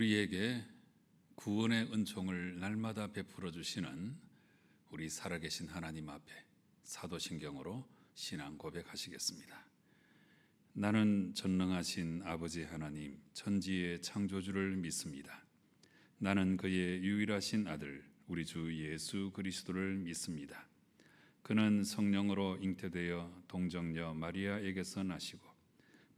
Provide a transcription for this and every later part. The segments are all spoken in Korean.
우리에게 구원의 은총을 날마다 베풀어 주시는 우리 살아계신 하나님 앞에 사도신경으로 신앙 고백하시겠습니다. 나는 전능하신 아버지 하나님 천지의 창조주를 믿습니다. 나는 그의 유일하신 아들 우리 주 예수 그리스도를 믿습니다. 그는 성령으로 잉태되어 동정녀 마리아에게서 나시고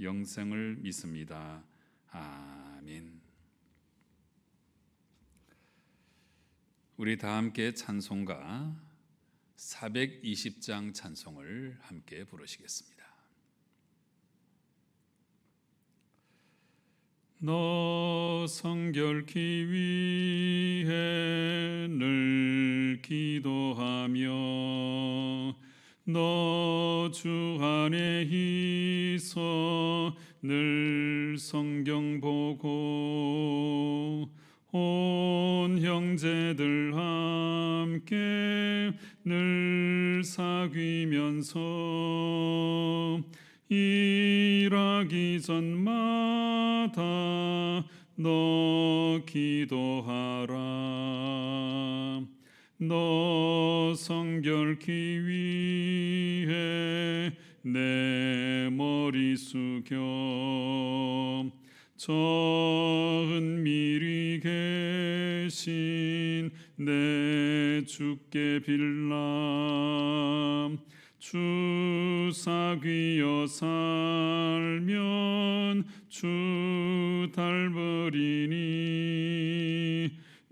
영생을 믿습니다. 아멘. 우리 다 함께 찬송가 420장 찬송을 함께 부르시겠습니다. 너 성결케 위해 늘 기도하며 너 주 안에 있어 늘 성경 보고 온 형제들 함께 늘 사귀면서 일하기 전마다 너 기도하라 너 성결케 위해 내 머리 숙여 저 은밀히 계신 내 주께 빌라 주 사귀어 살면 주 닮으리니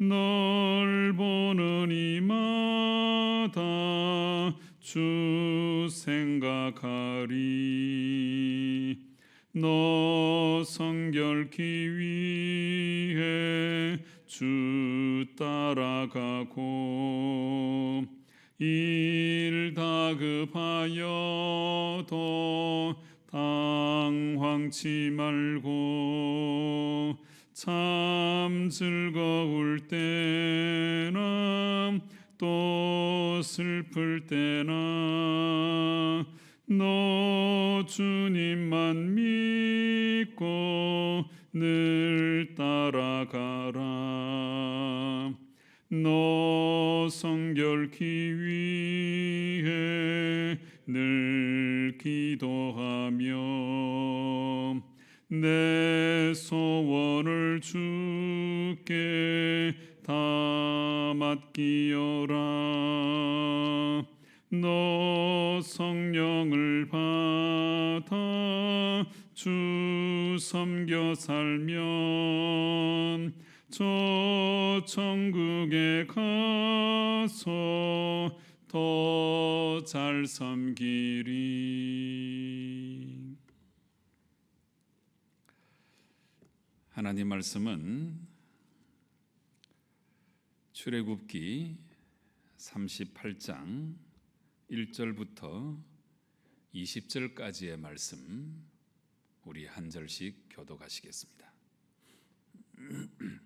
널 보는 이마다 주 생각하리. 너 성결케 위해 주 따라가고 일 다급하여도 당황치 말고 참 즐거울 때나 또 슬플 때나 너 주님만 믿고 늘 따라가라. 너 성결케 위해 늘 기도하며 내 소원을 주께 다 맡기어라. 너 성령을 받아 주 섬겨 살면 저 천국에 가서 더 잘 섬기리 하나님 말씀은 출애굽기 38장 1절부터 20절까지의 말씀 우리 한 절씩 교독하시겠습니다.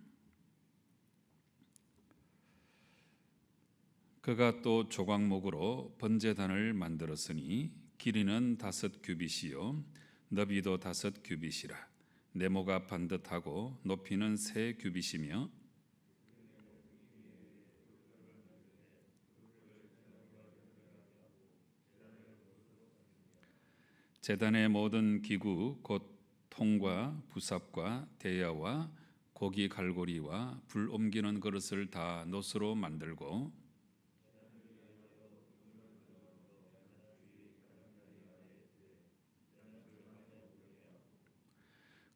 그가 또 조각목으로 번제단을 만들었으니 길이는 다섯 규빗이요 너비도 다섯 규빗이라 네모가 반듯하고 높이는 세 규빗이며 재단의 모든 기구 곧 통과 부삽과 대야와 고기 갈고리와 불 옮기는 그릇을 다 노스로 만들고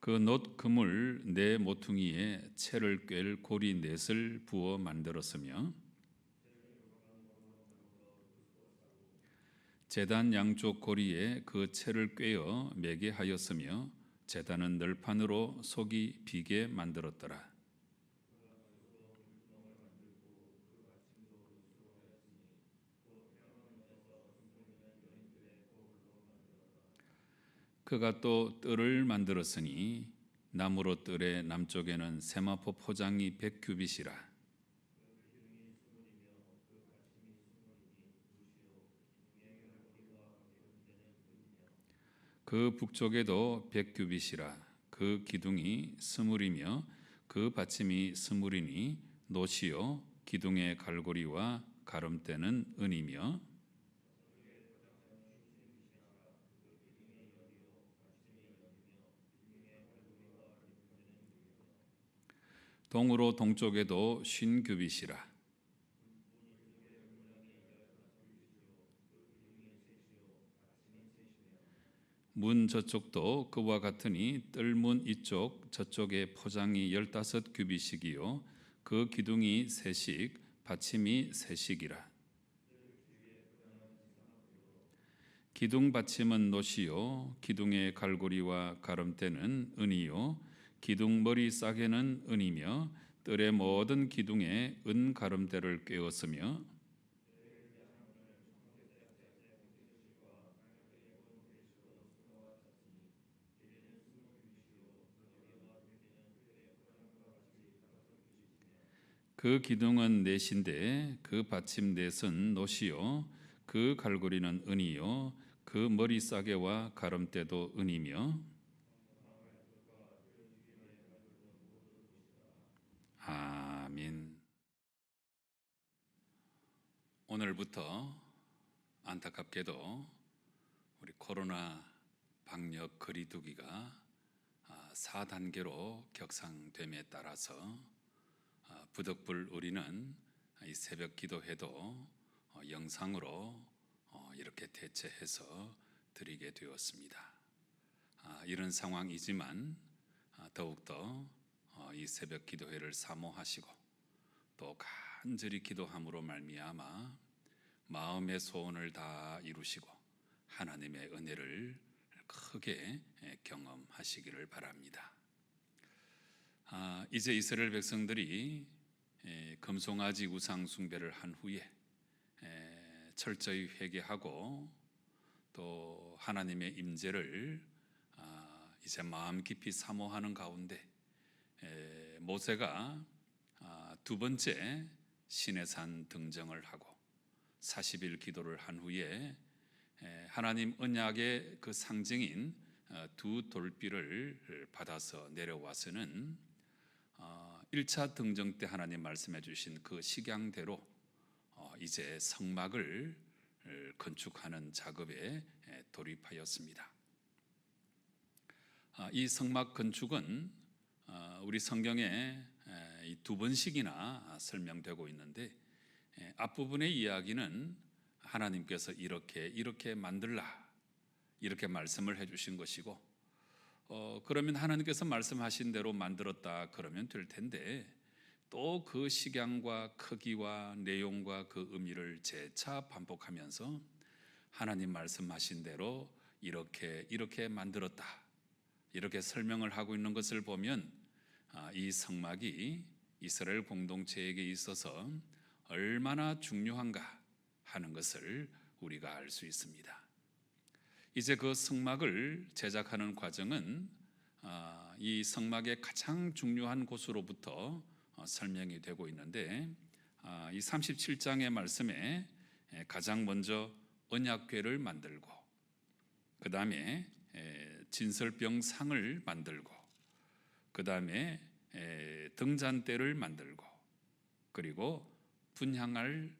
그넛 금을 네 모퉁이에 채를 꿰 고리 넷을 부어 만들었으며 재단 양쪽 고리에 그 채를 꿰어 매게 하였으며 재단은 널판으로 속이 비게 만들었더라. 그가 또 뜰을 만들었으니 나무로 뜰의 남쪽에는 세마포 포장이 백 규빗이라. 그 북쪽에도 백 규빗이라. 그 기둥이 스물이며 그 받침이 스물이니 노시요 기둥의 갈고리와 가름대는 은이며 동으로 동쪽에도 쉰 규빗이라. 문 저쪽도 그와 같으니 뜰문 이쪽 저쪽에 포장이 열다섯 규빗이기요. 그 기둥이 세식 받침이 세식이라. 기둥 받침은 노시요. 기둥의 갈고리와 가름대는 은이요 기둥 머리 싸개는 은이며 뜰의 모든 기둥에 은 가름대를 꿰었으며 그 기둥은 넷인데 그 받침 넷은 노시요 그 갈고리는 은이요 그 머리 싸개와 가름대도 은이며 아민. 오늘부터 안타깝게도 우리 코로나 방역 거리두기가 4단계로 격상됨에 따라서 아, 부득불 우리는 이 새벽 기도회도 어, 영상으로 어, 이렇게 대체해서 드리게 되었습니다. 아, 이런 상황이지만 아, 더욱더 어, 이 새벽 기도회를 사모하시고 또 간절히 기도함으로 말미암아 마음의 소원을 다 이루시고 하나님의 은혜를 크게 예, 경험하시기를 바랍니다. 아, 이제 이스라엘 백성들이 에, 금송아지 우상 숭배를 한 후에 에, 철저히 회개하고 또 하나님의 임재를 아, 이제 마음 깊이 사모하는 가운데 에, 모세가 아, 두 번째 시내산 등정을 하고 40일 기도를 한 후에 에, 하나님 언약의 그 상징인 어, 두 돌비를 받아서 내려와서는 어, 1차 등정 때 하나님 말씀해 주신 그 식양대로 어, 이제 성막을 건축하는 작업에 에, 돌입하였습니다. 아, 이 성막 건축은 어, 우리 성경에 두 번씩이나 설명되고 있는데 에, 앞부분의 이야기는 하나님께서 이렇게 이렇게 만들라 이렇게 말씀을 해주신 것이고 어, 그러면 하나님께서 말씀하신 대로 만들었다 그러면 될 텐데 또 그 식양과 크기와 내용과 그 의미를 재차 반복하면서 하나님 말씀하신 대로 이렇게 이렇게 만들었다 이렇게 설명을 하고 있는 것을 보면 아, 이 성막이 이스라엘 공동체에게 있어서 얼마나 중요한가 하는 것을 우리가 알 수 있습니다. 이제 그 성막을 제작하는 과정은 아, 이 성막의 가장 중요한 곳으로부터 어, 설명이 되고 있는데 아, 이 37장의 말씀에 가장 먼저 언약궤를 만들고 그 다음에 진설병 상을 만들고 그 다음에 등잔대를 만들고 그리고 분향할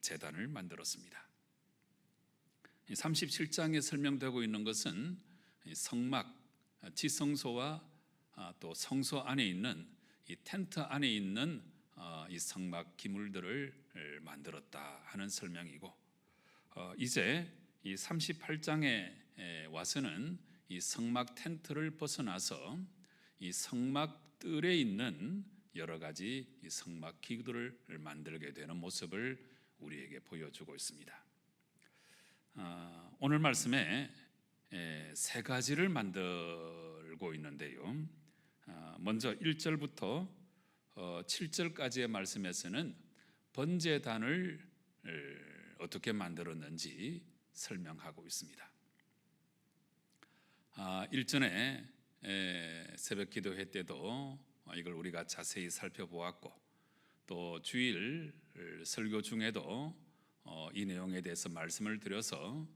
재단을 만들었습니다. 37장에 설명되고 있는 것은 성막, 지성소와 아, 또 성소 안에 있는 이 텐트 안에 있는 어, 이 성막 기물들을 만들었다 하는 설명이고 어, 이제 이 38장에 와서는 이 성막 텐트를 벗어나서 이 성막 뜰에 있는 여러 가지 성막 기구들을 만들게 되는 모습을 우리에게 보여주고 있습니다. 어, 오늘 말씀에 에, 세 가지를 만들고 있는데요. 어, 먼저 1절부터 어, 7절까지의 말씀에서는 번제단을 을, 어떻게 만들었는지 설명하고 있습니다. 아, 일전에 에, 새벽 기도회 때도 어, 이걸 우리가 자세히 살펴보았고 또 주일 설교 중에도 어, 이 내용에 대해서 말씀을 드려서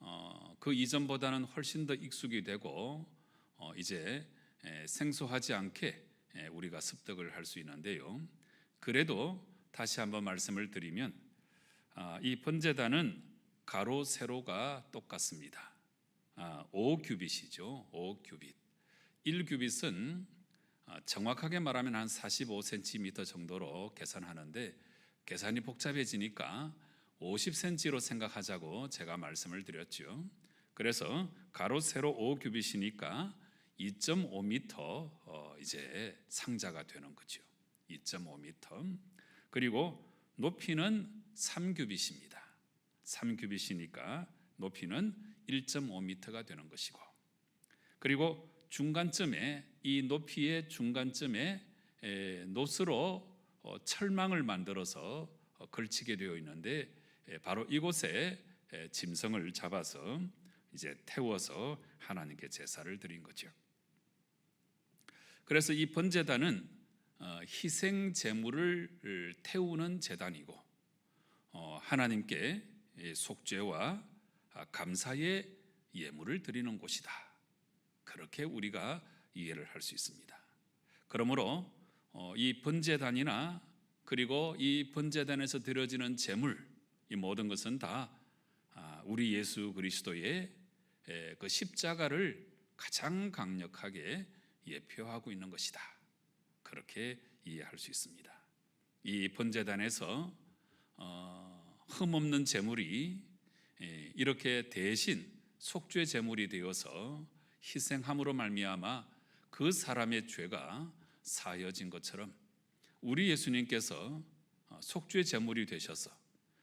어, 그 이전보다는 훨씬 더 익숙이 되고 어, 이제 에, 생소하지 않게 에, 우리가 습득을 할 수 있는데요. 그래도 다시 한번 말씀을 드리면 아, 이 번제단은 가로 세로가 똑같습니다. 아, 5규빗이죠. 5 규빗. 1규빗은 아, 정확하게 말하면 한 45cm 정도로 계산하는데 계산이 복잡해지니까 50cm로 생각하자고 제가 말씀을 드렸죠. 그래서 가로 세로 5규빗이니까 2.5m 어, 이제 상자가 되는 거죠. 2.5m. 그리고 높이는 3규빗입니다. 3규빗이니까 높이는 1.5m가 되는 것이고 그리고 중간점에 이 높이의 중간점에 에, 노스로 어, 철망을 만들어서 어, 걸치게 되어 있는데 에, 바로 이곳에 에, 짐승을 잡아서 이제 태워서 하나님께 제사를 드린 거죠. 그래서 이 번제단은 어, 희생 제물을 태우는 제단이고 어, 하나님께 이 속죄와 아, 감사의 예물을 드리는 곳이다. 그렇게 우리가 이해를 할 수 있습니다. 그러므로 어, 이 번제단이나 그리고 이 번제단에서 드려지는 제물 이 모든 것은 다 아, 우리 예수 그리스도의 에, 그 십자가를 가장 강력하게 예표하고 있는 것이다. 그렇게 이해할 수 있습니다. 이 번제단에서 어, 흠없는 제물이 예, 이렇게 대신 속죄 제물이 되어서 희생함으로 말미암아 그 사람의 죄가 사여진 것처럼 우리 예수님께서 어, 속죄 제물이 되셔서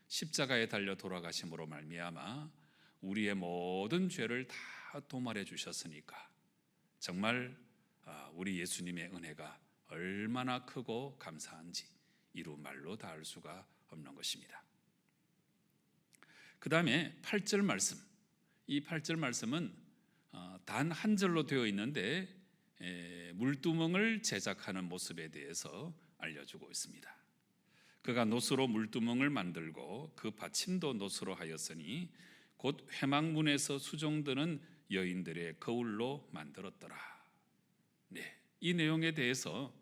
십자가에 달려 돌아가심으로 말미암아 우리의 모든 죄를 다 도말해 주셨으니까 정말 아, 우리 예수님의 은혜가 얼마나 크고 감사한지 이루 말로 다 알 수가 없는 것입니다. 그 다음에 8절 말씀. 이 8절 말씀은 어, 단 한 절로 되어 있는데 에, 물두멍을 제작하는 모습에 대해서 알려주고 있습니다. 그가 노스로 물두멍을 만들고 그 받침도 노스로 하였으니 곧 회막문에서 수종드는 여인들의 거울로 만들었더라. 네, 이 내용에 대해서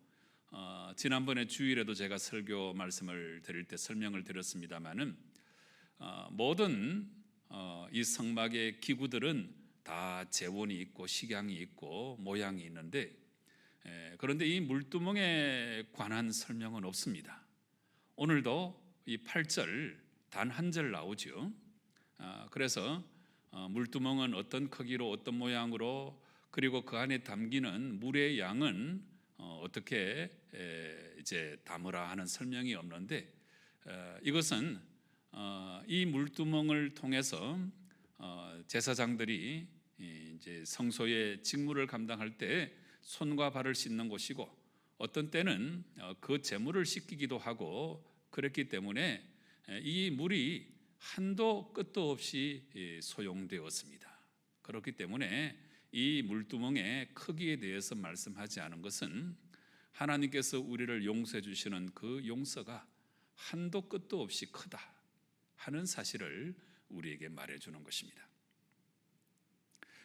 어, 지난번에 주일에도 제가 설교 말씀을 드릴 때 설명을 드렸습니다마는 어, 모든 어, 이 성막의 기구들은 다 재원이 있고 식양이 있고 모양이 있는데 에, 그런데 이 물두멍에 관한 설명은 없습니다. 오늘도 이 8절 단 한 절 나오죠. 아, 그래서 어, 물두멍은 어떤 크기로 어떤 모양으로 그리고 그 안에 담기는 물의 양은 어, 어떻게 에, 이제 담으라 하는 설명이 없는데 어, 이것은 어, 이 물두멍을 통해서 어, 제사장들이 이 이제 성소의 직무를 감당할 때 손과 발을 씻는 곳이고 어떤 때는 어, 그 재물을 씻기기도 하고 그랬기 때문에 에, 이 물이 한도 끝도 없이 예, 소용되었습니다. 그렇기 때문에 이 물두멍의 크기에 대해서 말씀하지 않은 것은 하나님께서 우리를 용서해 주시는 그 용서가 한도 끝도 없이 크다 하는 사실을 우리에게 말해 주는 것입니다.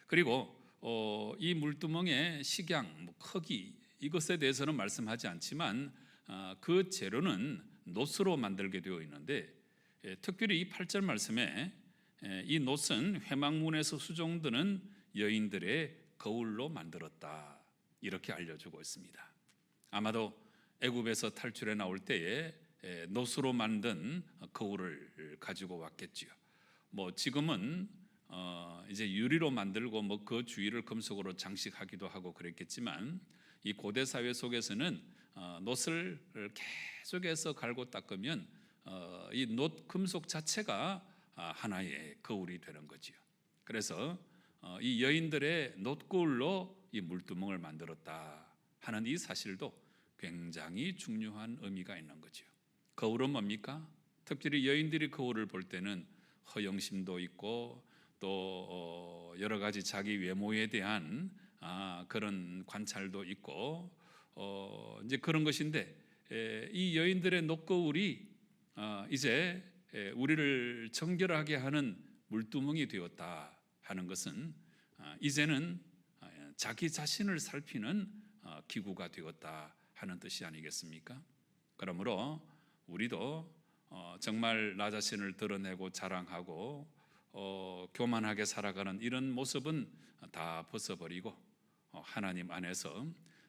그리고 어, 이 물두멍의 식양, 뭐 크기 이것에 대해서는 말씀하지 않지만 아, 그 재료는 노스로 만들게 되어 있는데 예, 특별히 이 8절 말씀에 예, 이 노스는 회막문에서 수종드는 여인들의 거울로 만들었다 이렇게 알려주고 있습니다. 아마도 애굽에서 탈출해 나올 때에 에, 노스로 만든 거울을 가지고 왔겠지요. 뭐 지금은 어 이제 유리로 만들고 뭐 그 주위를 금속으로 장식하기도 하고 그랬겠지만 이 고대 사회 속에서는 어 놋을 계속해서 갈고 닦으면 어 이놋 금속 자체가 아, 하나의 거울이 되는 거지요. 그래서 어, 이 여인들의 놋거울로 이 물두멍을 만들었다 하는 이 사실도 굉장히 중요한 의미가 있는 거지요. 거울은 뭡니까? 특별히 여인들이 거울을 볼 때는 허영심도 있고 또 어, 여러 가지 자기 외모에 대한 아, 그런 관찰도 있고 어, 이제 그런 것인데 에, 이 여인들의 녹거울이 아, 이제 에, 우리를 정결하게 하는 물두멍이 되었다 하는 것은 아, 이제는 아, 자기 자신을 살피는 아, 기구가 되었다 하는 뜻이 아니겠습니까? 그러므로 우리도 어, 정말 나 자신을 드러내고 자랑하고 어, 교만하게 살아가는 이런 모습은 다 벗어버리고 어, 하나님 안에서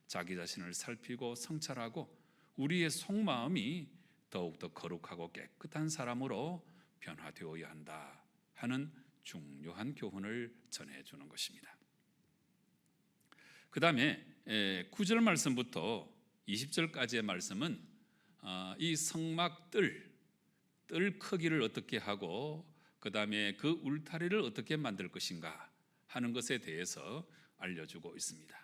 자기 자신을 살피고 성찰하고 우리의 속마음이 더욱더 거룩하고 깨끗한 사람으로 변화되어야 한다 하는 중요한 교훈을 전해 주는 것입니다. 그 다음에 9절 말씀부터 20절까지의 말씀은 어, 이 성막 뜰, 뜰 크기를 어떻게 하고 그 다음에 그 울타리를 어떻게 만들 것인가 하는 것에 대해서 알려주고 있습니다.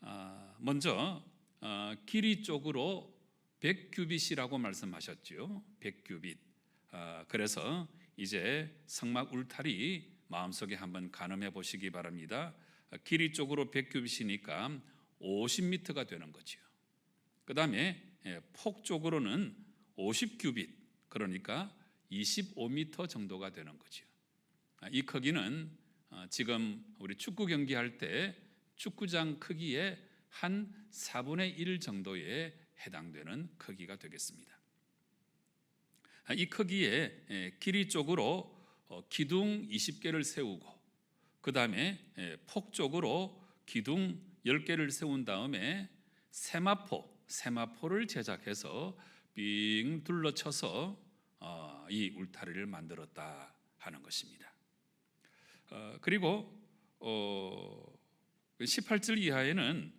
아, 먼저 어, 길이 쪽으로 100규빗이라고 말씀하셨죠. 100규빗. 아, 그래서 이제 성막 울타리 마음속에 한번 가늠해 보시기 바랍니다. 아, 길이 쪽으로 100규빗이니까 50m가 되는 거지요. 그 다음에 예, 폭 쪽으로는 50규빗 그러니까 25m 정도가 되는 거지요. 아, 이 크기는 어, 지금 우리 축구 경기할 때 축구장 크기의 한 4분의 1 정도에 해당되는 크기가 되겠습니다. 아, 이 크기에 예, 길이 쪽으로 어, 기둥 20개를 세우고 그 다음에 폭 쪽으로 기둥 10개를 세운 다음에 세마포 세마포를 제작해서 빙 둘러쳐서 어, 이 울타리를 만들었다 하는 것입니다. 어, 그리고 18절 이하에는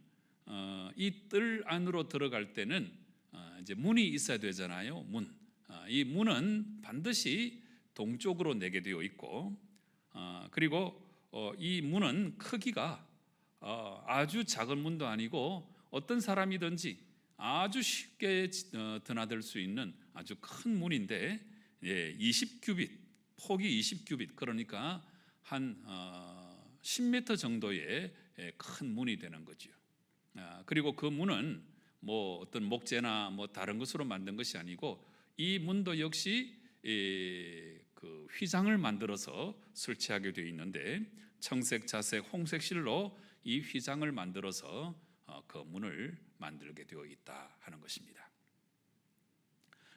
어, 이뜰 안으로 들어갈 때는 이제 문이 있어야 되잖아요. 문. 이 문은 반드시 동쪽으로 내게 되어 있고 그리고 이 문은 크기가 아주 작은 문도 아니고 어떤 사람이든지 아주 쉽게 드나들 수 있는 아주 큰 문인데 20규빗 폭이 20규빗 그러니까 한 10m 정도의 큰 문이 되는 거죠. 아, 그리고 그 문은 뭐 어떤 목재나 뭐 다른 것으로 만든 것이 아니고 이 문도 역시 그 휘장을 만들어서 설치하게 되어 있는데 청색, 자색, 홍색 실로 이 휘장을 만들어서 어, 그 문을 만들게 되어 있다 하는 것입니다.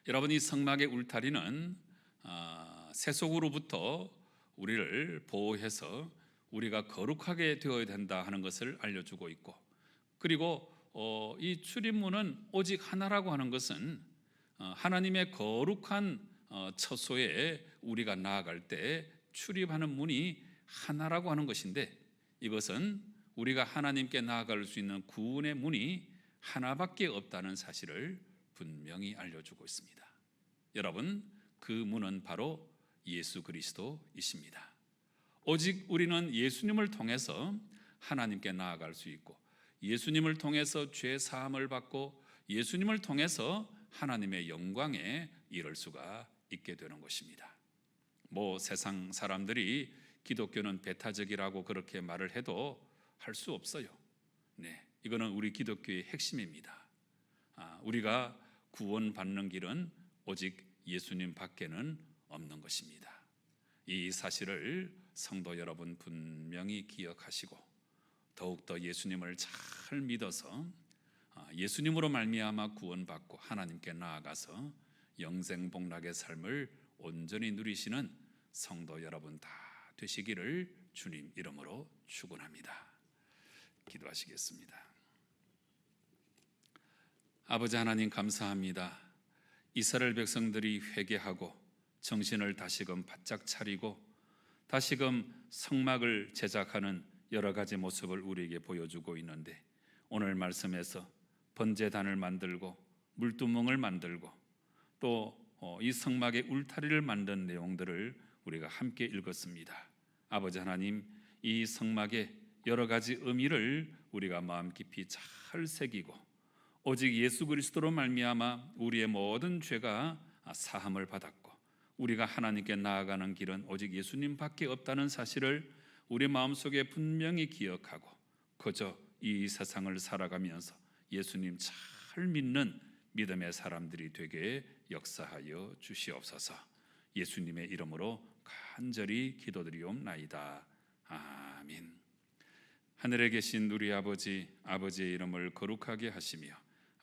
여러분 이 성막의 울타리는 어, 세속으로부터 우리를 보호해서 우리가 거룩하게 되어야 된다 하는 것을 알려주고 있고 그리고 어, 이 출입문은 오직 하나라고 하는 것은 하나님의 거룩한 처소에 우리가 나아갈 때 출입하는 문이 하나라고 하는 것인데 이것은 우리가 하나님께 나아갈 수 있는 구원의 문이 하나밖에 없다는 사실을 분명히 알려주고 있습니다. 여러분, 그 문은 바로 예수 그리스도이십니다. 오직 우리는 예수님을 통해서 하나님께 나아갈 수 있고 예수님을 통해서 죄 사함을 받고 예수님을 통해서 하나님의 영광에 이를 수가 있게 되는 것입니다. 뭐 세상 사람들이 기독교는 배타적이라고 그렇게 말을 해도 할 수 없어요. 네, 이거는 우리 기독교의 핵심입니다. 아, 우리가 구원받는 길은 오직 예수님 밖에는 없는 것입니다. 이 사실을 성도 여러분 분명히 기억하시고 더욱더 예수님을 잘 믿어서 아, 예수님으로 말미암아 구원받고 하나님께 나아가서 영생 복락의 삶을 온전히 누리시는 성도 여러분 다 되시기를 주님 이름으로 축원합니다. 기도하시겠습니다. 아버지 하나님 감사합니다. 이스라엘 백성들이 회개하고 정신을 다시금 바짝 차리고 다시금 성막을 제작하는 여러 가지 모습을 우리에게 보여주고 있는데 오늘 말씀에서 번제단을 만들고 물두멍을 만들고 또이 어, 성막의 울타리를 만든 내용들을 우리가 함께 읽었습니다. 아버지 하나님, 이 성막의 여러 가지 의미를 우리가 마음 깊이 잘 새기고 오직 예수 그리스도로 말미암아 우리의 모든 죄가 사함을 받았고 우리가 하나님께 나아가는 길은 오직 예수님밖에 없다는 사실을 우리 마음속에 분명히 기억하고 그저 이 세상을 살아가면서 예수님 잘 믿는 믿음의 사람들이 되게 역사하여 주시옵소서. 예수님의 이름으로 간절히 기도드리옵나이다. 아멘. 하늘에 계신 우리 아버지 아버지의 이름을 거룩하게 하시며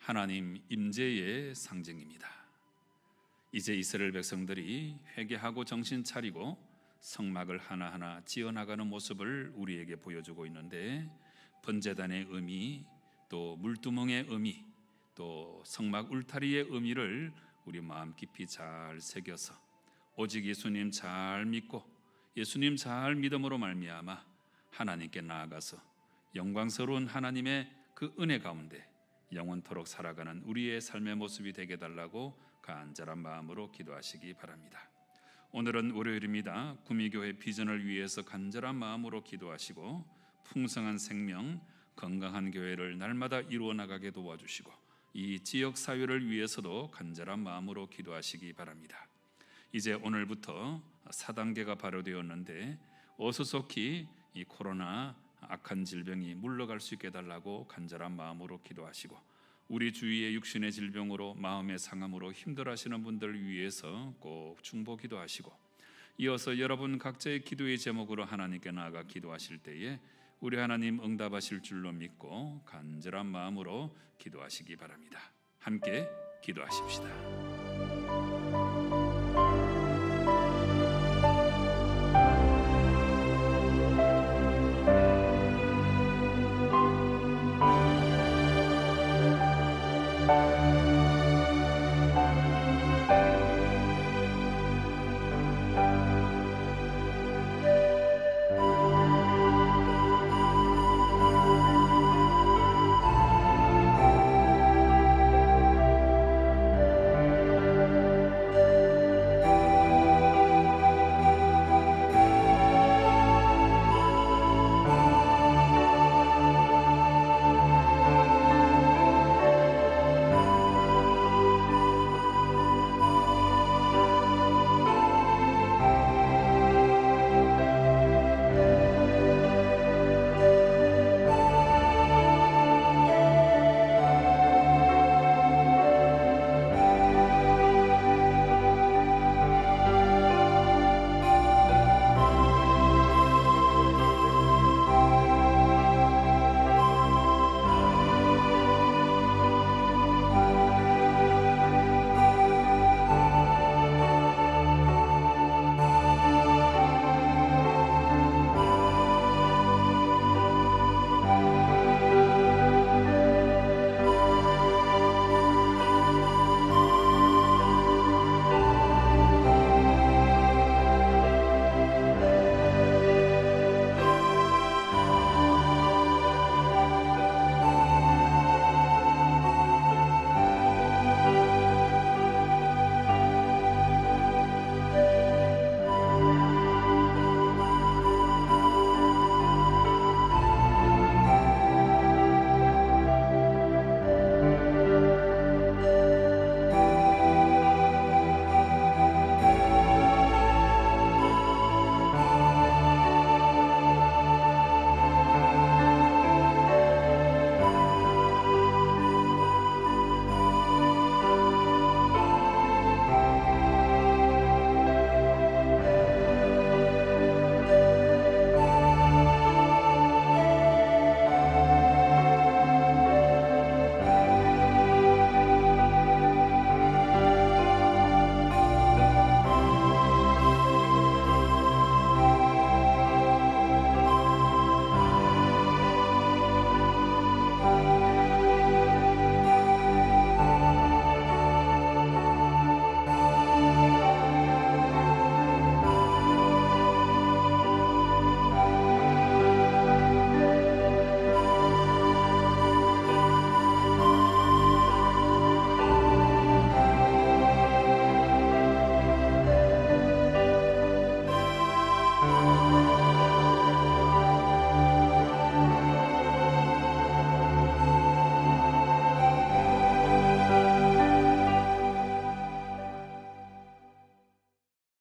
하나님 임재의 상징입니다. 이제 이스라엘 백성들이 회개하고 정신 차리고 성막을 하나하나 지어 나가는 모습을 우리에게 보여주고 있는데 번제단의 의미, 또 물두멍의 의미, 또 성막 울타리의 의미를 우리 마음 깊이 잘 새겨서 오직 예수님 잘 믿고 예수님 잘 믿음으로 말미암아 하나님께 나아가서 영광스러운 하나님의 그 은혜 가운데 영원토록 살아가는 우리의 삶의 모습이 되게 달라고 간절한 마음으로 기도하시기 바랍니다. 오늘은 월요일입니다. 구미교회 비전을 위해서 간절한 마음으로 기도하시고 풍성한 생명, 건강한 교회를 날마다 이루어 나가게 도와주시고 이 지역 사회를 위해서도 간절한 마음으로 기도하시기 바랍니다. 이제 오늘부터 4단계가 발효되었는데 어수속히 이 코로나 악한 질병이 물러갈 수 있게 달라고 간절한 마음으로 기도하시고 우리 주위의 육신의 질병으로 마음의 상함으로 힘들어하시는 분들 위해서 꼭 중보 기도하시고 이어서 여러분 각자의 기도의 제목으로 하나님께 나아가 기도하실 때에 우리 하나님 응답하실 줄로 믿고 간절한 마음으로 기도하시기 바랍니다. 함께 기도하십시다.